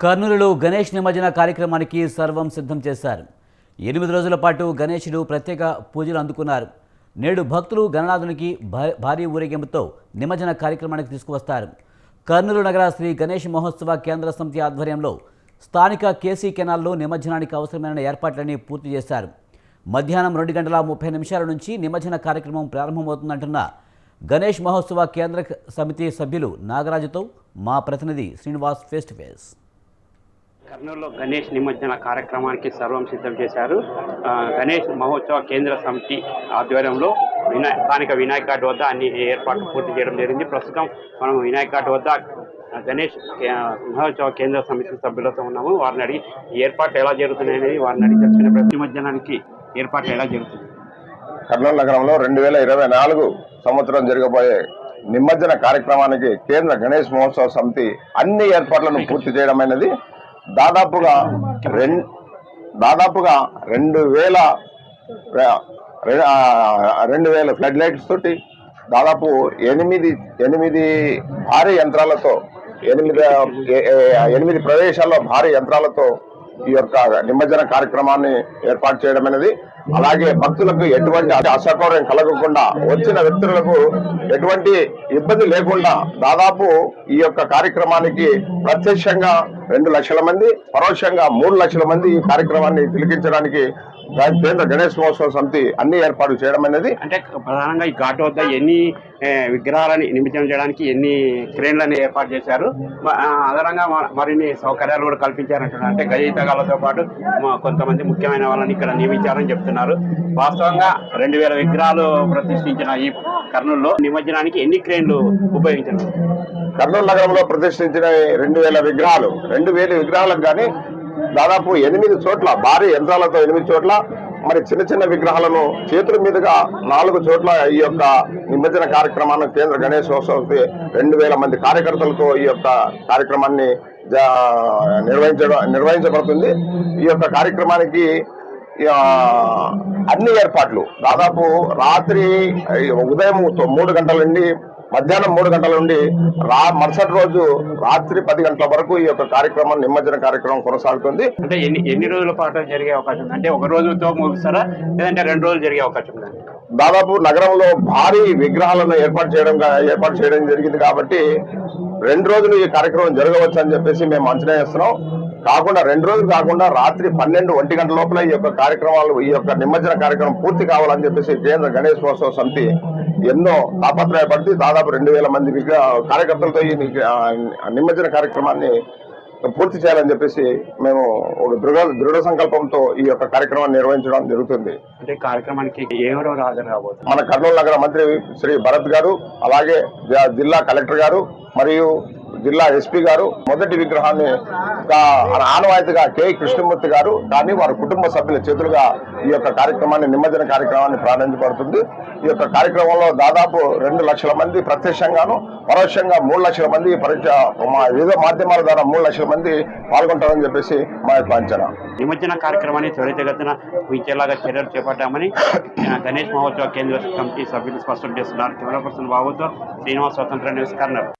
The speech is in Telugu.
కర్నూలులో గణేష్ నిమజ్జన కార్యక్రమానికి సర్వం సిద్ధం చేశారు. ఎనిమిది రోజుల పాటు గణేశుడు ప్రత్యేక పూజలు అందుకున్నారు. నేడు భక్తులు గణనాథునికి భారీ ఊరేగింపుతో నిమజ్జన కార్యక్రమానికి తీసుకువస్తారు. కర్నూలు నగర శ్రీ గణేష్ మహోత్సవ కేంద్ర సమితి ఆధ్వర్యంలో స్థానిక కేసీ కెనాల్లో నిమజ్జనానికి అవసరమైన ఏర్పాట్లన్నీ పూర్తి చేశారు. మధ్యాహ్నం రెండు గంటల ముప్పై నిమిషాల నుంచి నిమజ్జన కార్యక్రమం ప్రారంభమవుతుందంటున్న గణేష్ మహోత్సవ కేంద్ర సమితి సభ్యులు నాగరాజుతో మా ప్రతినిధి శ్రీనివాస్ ఫేస్ టు ఫేస్. కర్నూలులో గణేష్ నిమజ్జన కార్యక్రమానికి సర్వం సిద్ధం చేశారు. గణేష్ మహోత్సవ కేంద్ర సమితి ఆధ్వర్యంలో వినాయ స్థానిక వినాయక ఘాట్ వద్ద అన్ని ఏర్పాట్లు పూర్తి చేయడం జరిగింది. ప్రస్తుతం మనం వినాయక ఘాట్ వద్ద గణేష్ మహోత్సవ కేంద్ర సమితి సభ్యులతో ఉన్నాము. వారిని అడిగి ఏర్పాట్లు ఎలా జరుగుతున్నాయి అనేది వారిని అడిగి తెలుసుకునే ప్రతి నిమజ్జనానికి ఏర్పాట్లు ఎలా జరుగుతుంది కర్నూలు నగరంలో రెండు వేల ఇరవై నాలుగు సంవత్సరం జరగబోయే నిమజ్జన కార్యక్రమానికి కేంద్ర గణేష్ మహోత్సవ సమితి అన్ని ఏర్పాట్లను పూర్తి చేయడం అనేది దాదాపుగా రెండు దాదాపుగా రెండు వేల రెండు వేల ఫ్లడ్ లైట్స్ తోటి దాదాపు ఎనిమిది ఎనిమిది భారీ యంత్రాలతో ఎనిమిది ఎనిమిది ప్రదేశాల్లో భారీ యంత్రాలతో ఈ యొక్క నిమజ్జన కార్యక్రమాన్ని ఏర్పాటు చేయడం అనేది అలాగే భక్తులకు ఎటువంటి అసౌకర్యం కలగకుండా వచ్చిన వ్యక్తులకు ఎటువంటి ఇబ్బంది లేకుండా దాదాపు ఈ యొక్క కార్యక్రమానికి ప్రత్యక్షంగా రెండు లక్షల మంది పరోక్షంగా మూడు లక్షల మంది ఈ కార్యక్రమాన్ని తిలకించడానికి కేంద్ర గణేష్ మహోత్సవ సమితి అన్ని ఏర్పాటు చేయడం అనేది అంటే ప్రధానంగా ఈ ఘాట్ వద్ద ఎన్ని విగ్రహాలని నిమజ్జనం చేయడానికి ఎన్ని క్రేన్లని ఏర్పాటు చేశారు? అదనంగా మరిన్ని సౌకర్యాలు కూడా కల్పించారంటున్నారు అంటే గజయితగాలతో పాటు కొంతమంది ముఖ్యమైన వాళ్ళని ఇక్కడ నియమించారని చెప్తున్నారు. వాస్తవంగా రెండు వేల విగ్రహాలు ప్రతిష్ఠించిన ఈ కర్నూలులో నిమజ్జనానికి ఎన్ని క్రేన్లు ఉపయోగించారు కర్నూలు నగరంలో ప్రతిష్ఠించిన రెండు వేల విగ్రహాలు రెండు వేల విగ్రహాలకు కానీ దాదాపు ఎనిమిది చోట్ల భారీ యంత్రాలతో ఎనిమిది చోట్ల మరి చిన్న చిన్న విగ్రహాలను చేతుల మీదుగా నాలుగు చోట్ల ఈ యొక్క నిమజ్జన కార్యక్రమాన్ని కేంద్ర గణేష్ ఉత్సవంకి రెండు వేల మంది కార్యకర్తలతో ఈ యొక్క కార్యక్రమాన్ని జా- నిర్వహించడం నిర్వహించబడుతుంది. ఈ యొక్క కార్యక్రమానికి అన్ని ఏర్పాట్లు. దాదాపు రాత్రి ఉదయం మూడు గంటల నుండి మధ్యాహ్నం మూడు గంటల నుండి రా మరుసటి రోజు రాత్రి పది గంటల వరకు ఈ యొక్క కార్యక్రమం నిమజ్జన కార్యక్రమం కొనసాగుతుంది. అంటే ఎన్ని ఎన్ని రోజుల పాటు జరిగే అవకాశం? అంటే ఒక రోజుతో ముగిస్తారా? లేదంటే రెండు రోజులు జరిగే అవకాశం దాదాపు నగరంలో భారీ విగ్రహాలను ఏర్పాటు చేయడం ఏర్పాటు చేయడం జరిగింది కాబట్టి రెండు రోజులు ఈ కార్యక్రమం జరగవచ్చు అని చెప్పేసి మేము అంచనా వేస్తున్నాం. కాకుండా రెండు రోజులు కాకుండా రాత్రి పన్నెండు ఒంటి గంటల లోపల ఈ యొక్క కార్యక్రమాలు ఈ యొక్క నిమజ్జన కార్యక్రమం పూర్తి కావాలని చెప్పేసి కేంద్ర గణేష్ మహోత్సవ సమితి ఎన్నో తాపత్రయపడి దాదాపు రెండు వేల మంది కార్యకర్తలతో ఈ నిమజ్జన కార్యక్రమాన్ని పూర్తి చేయాలని చెప్పేసి మేము ఒక దృఢ దృఢ సంకల్పంతో ఈ యొక్క కార్యక్రమాన్ని నిర్వహించడం జరుగుతుంది. అంటే కార్యక్రమానికి ఎవరెవరు హాజరు కాబోతున్నారు మన కర్నూలు నగర మంత్రి శ్రీ భరత్ గారు అలాగే జిల్లా కలెక్టర్ గారు మరియు జిల్లా ఎస్పీ గారు మొదటి విగ్రహాన్ని ఆనవాయితీగా కె. కృష్ణమూర్తి గారు కానీ వారి కుటుంబ సభ్యుల చేతులుగా ఈ యొక్క కార్యక్రమాన్ని నిమజ్జన కార్యక్రమాన్ని ప్రారంభించబడుతుంది. ఈ యొక్క కార్యక్రమంలో దాదాపు రెండు లక్షల మంది ప్రత్యక్షంగాను పరోక్షంగా మూడు లక్షల మంది పరీక్ష మా వివిధ మాధ్యమాల ద్వారా మూడు లక్షల మంది పాల్గొంటారని చెప్పేసి మా యొక్క అంచనా. నిమజ్జన కార్యక్రమాన్ని త్వరితగతిన ముగించేలాగా చర్యలు చేపట్టామని గణేష్ మహోత్సవ కేంద్ర కమిటీ సభ్యులు స్పష్టం చేస్తున్నారు. కెమెరా పర్సన్ బాబుతో శ్రీనివాస్ స్వతంత్ర న్యూస్ కర్నూలు